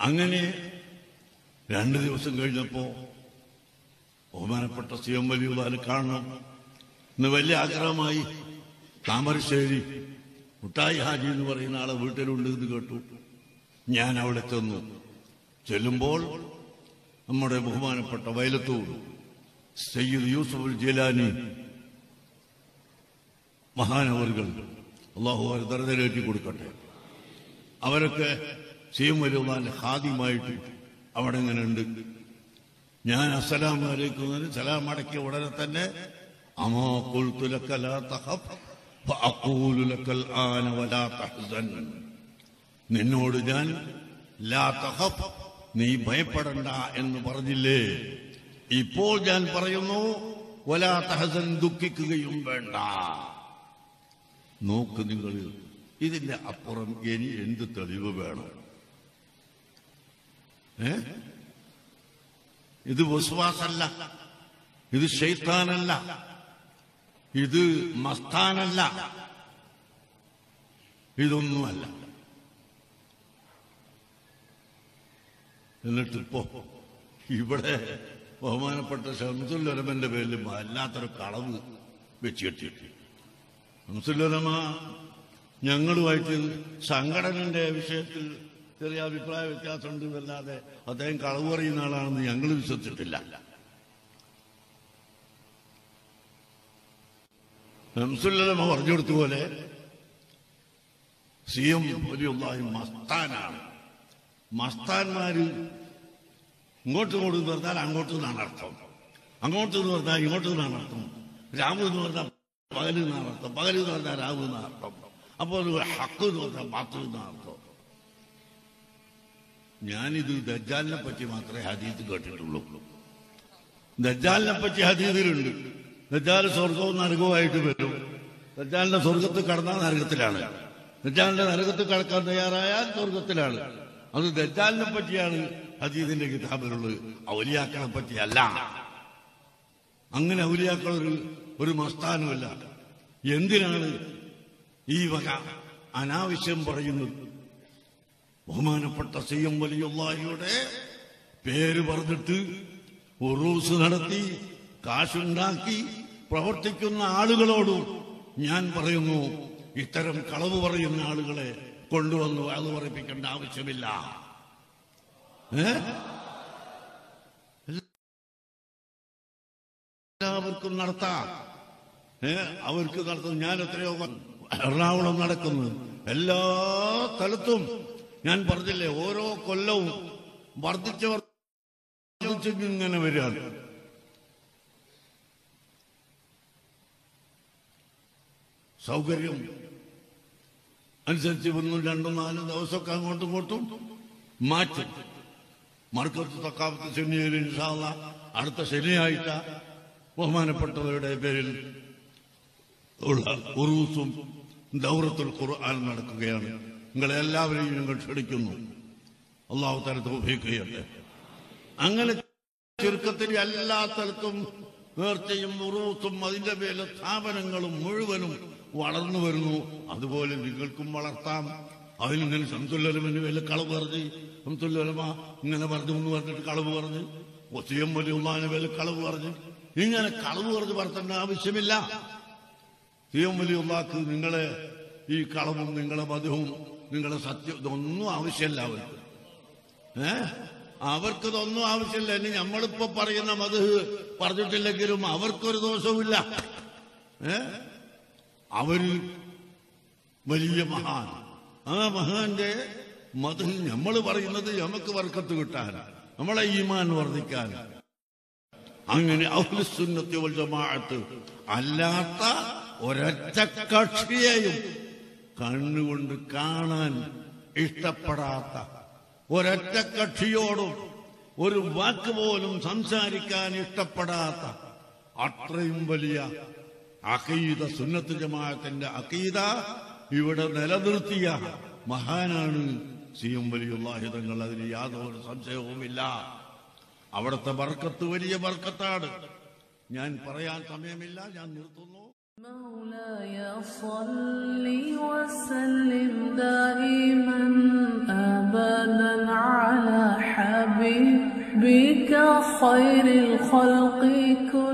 അങ്ങനെ രണ്ട് ദിവസം കഴിഞ്ഞപ്പോ ബഹുമാനപ്പെട്ട സി എം വലിയ കാണണം ഇന്ന് വലിയ ആഗ്രഹമായി താമരശ്ശേരി മുട്ടായി ഹാജി എന്ന് പറയുന്ന ആളെ വീട്ടിലുണ്ട് എന്ന് കേട്ടു. ഞാൻ അവിടെ ചെന്നു. ചെല്ലുമ്പോൾ നമ്മുടെ ബഹുമാനപ്പെട്ട വയലത്തൂർ സയ്യിദ് യൂസുഫ് ജലാനി മഹാനവറുകൾ അള്ളാഹു ദർദരേറ്റി കൊടുക്കട്ടെ. അവരൊക്കെ സീം വരുവാന്റെ ഹാദ്യമായിട്ട് അവിടെ ഇങ്ങനെ ഉണ്ട് ഞാൻ അസലാം വലൈക്കും സലാം അടക്കിയ ഉടനെ തന്നെ വലാ തഹ്സൻ. നിന്നോട് ഞാൻ ലാ നീ ഭയപ്പെടണ്ട എന്ന് പറഞ്ഞില്ലേ? ഇപ്പോൾ ഞാൻ പറയുന്നു വലാ ദുഃഖിക്കുകയും വേണ്ട. നോക്ക് നിങ്ങൾ ഇതിന്റെ അപ്പുറം ഇനി എന്ത് തെളിവ് വേണം? ഇത് വസുവാസല്ല ഇത് ഷെയ്ത്താനല്ല ഇത് മസ്താനല്ല. ഇതൊന്നുമല്ല. എന്നിട്ടിപ്പോ ഇവിടെ ബഹുമാനപ്പെട്ട ഷംസുല്ലരമന്റെ പേരിൽ വല്ലാത്തൊരു കളവ് വെച്ച് കെട്ടിയിട്ട് ഷംസുല്ലരമ ഞങ്ങളുമായിട്ട് സംഘടനന്റെ വിഷയത്തിൽ ചെറിയ അഭിപ്രായ വ്യത്യാസമുണ്ട് എന്നല്ലാതെ അദ്ദേഹം കളവ് പറയുന്ന ആളാണെന്ന് ഞങ്ങൾ വിശ്വസിച്ചിട്ടില്ല. ഹംസുല്ലമ പറഞ്ഞു കൊടുത്ത പോലെ സി എം വലിയുള്ളാഹി മസ്താനാണ്. മസ്താന്മാര് ഇങ്ങോട്ട് ഇങ്ങോട്ട് എന്ന് പറഞ്ഞാൽ അങ്ങോട്ട് നിന്നാണ് അർത്ഥം. അങ്ങോട്ട് എന്ന് പറഞ്ഞാൽ ഇങ്ങോട്ട് നിന്നാണ് അർത്ഥം. രാമു എന്ന് പറഞ്ഞാൽ പകൽ എന്നാണ് അർത്ഥം. പകൽ എന്ന് പറഞ്ഞാൽ രാമു എന്നാണ് അർത്ഥം. അപ്പോൾ ഹക്ക് എന്ന് പറഞ്ഞാൽ ബാത്തു എന്നാണ് അർത്ഥം. ഞാനിത് ദജ്ജാലിനെ പറ്റി മാത്രമേ ഹദീത്ത് കേട്ടിട്ടുള്ളൂ. ദജ്ജാലിനെ പറ്റി ഹദീതിലുണ്ട് ദജ്ജാൽ സ്വർഗവും നരകവുമായിട്ട് വരും. ദജ്ജാലിന്റെ സ്വർഗത്ത് കടന്നാൽ നരകത്തിലാണ്. ദജ്ജാലിന്റെ നരകത്ത് കടക്കാൻ തയ്യാറായാൽ സ്വർഗത്തിലാണ്. അത് ദജ്ജാലിനെ പറ്റിയാണ് ഹദീദിന്റെ കിതാബിലുള്ളത്. ഔലിയാക്കളെ പറ്റിയല്ല. അങ്ങനെ ഔലിയാക്കൾ ഒരു ഒരു മസ്താനുമല്ല. എന്തിനാണ് ഈ വക അനാവശ്യം പറയുന്നത്? ബഹുമാനപ്പെട്ട സി എം വലിയുള്ളാഹിയുടെ പേര് പറഞ്ഞിട്ട് ഉറൂസ് നടത്തി കാശുണ്ടാക്കി പ്രവർത്തിക്കുന്ന ആളുകളോട് ഞാൻ പറയുന്നു ഇത്തരം കളവ് പറയുന്ന ആളുകളെ കൊണ്ടുവന്നു അത് പറയിപ്പിക്കേണ്ട ആവശ്യമില്ല? എല്ലാവർക്കും നടത്താം. അവർക്ക് നടത്തും. ഞാൻ എത്രയോ എറണാകുളം നടക്കുന്നു. എല്ലാ സ്ഥലത്തും ഞാൻ പറഞ്ഞില്ലേ ഓരോ കൊല്ലവും വർദ്ധിച്ചവർ വർദ്ധിച്ച് ഇങ്ങനെ വരികയാണ്. സൗകര്യം അനുസരിച്ച് ഒന്നും രണ്ടും നാലും ദിവസമൊക്കെ അങ്ങോട്ടും ഇങ്ങോട്ടും മാറ്റും. മർക്കത്ത് തക്കാപത്ത് ശനിയിൽ അടുത്ത ശനിയാഴ്ച ബഹുമാനപ്പെട്ടവരുടെ പേരിൽ ഉള്ള ഉറൂസും ദൗറത്തുൽ ഖുർആൻ നടക്കുകയാണ്. നിങ്ങളെ എല്ലാവരെയും ഞങ്ങൾ ക്ഷണിക്കുന്നു. അള്ളാഹു തല തോഫിക്കുകയല്ലേ അങ്ങനെ ചുരുക്കത്തിൽ എല്ലാ സ്ഥലത്തും നേർച്ചയും മുറൂത്തും അതിന്റെ പേരിൽ സ്ഥാപനങ്ങളും മുഴുവനും വളർന്നു വരുന്നു. അതുപോലെ നിങ്ങൾക്കും വളർത്താം. അതിനിങ്ങനെ ശംസുല്ലലമിന് വലിയ കളവ് പറഞ്ഞ് ശംസുല്ലലമ ഇങ്ങനെ പറഞ്ഞു എന്ന് പറഞ്ഞിട്ട് കളവ് പറഞ്ഞ് ഒത്തിയും വലിയ വലിയ കളവ് പറഞ്ഞ് ഇങ്ങനെ കളവ് പറഞ്ഞ് പറത്തേണ്ട ആവശ്യമില്ല. സിയം വലിയുള്ളാക്ക് നിങ്ങളെ ഈ കളവും നിങ്ങളെ മധുവും നിങ്ങളെ സത്യം ഇതൊന്നും ആവശ്യമില്ല അവർക്ക്. ഏ? അവർക്കിതൊന്നും ആവശ്യമില്ല. ഇനി നമ്മളിപ്പോ പറയുന്ന മത് പറഞ്ഞിട്ടില്ലെങ്കിലും അവർക്കൊരു ദോഷവുമില്ല. ഏ? അവർ വലിയ മഹാൻ. ആ മഹാന്റെ മത് നമ്മൾ പറയുന്നത് നമുക്ക് വർക്കത്ത് കിട്ടാൻ നമ്മളെ ഈമാൻ വർദ്ധിക്കാൻ അങ്ങനെ വൽ ജമാഅത്ത് അല്ലാത്ത ഒരൊറ്റ കക്ഷിയെയും കണ്ണുകൊണ്ട് കാണാൻ ഇഷ്ടപ്പെടാത്ത ഒരൊറ്റ കക്ഷിയോടും ഒരു വാക്ക് പോലും സംസാരിക്കാൻ ഇഷ്ടപ്പെടാത്ത അത്രയും വലിയ അഖീദ സുന്നത്ത് ജമാഅത്തിന്റെ അഖീദ ഇവിടെ നിലനിർത്തിയ മഹാനാണ് സി എം വലിയുള്ളാഹിതങ്ങൾ അതിന് യാതൊരു സംശയവുമില്ല. അവിടുത്തെ വർക്കത്ത് വലിയ വർക്കത്താണ് ഞാൻ പറയാൻ സമയമില്ല ഞാൻ നിർത്തുന്നു. مولاي صل وسلم دائما ابدا على حبيبك خير الخلق كلهم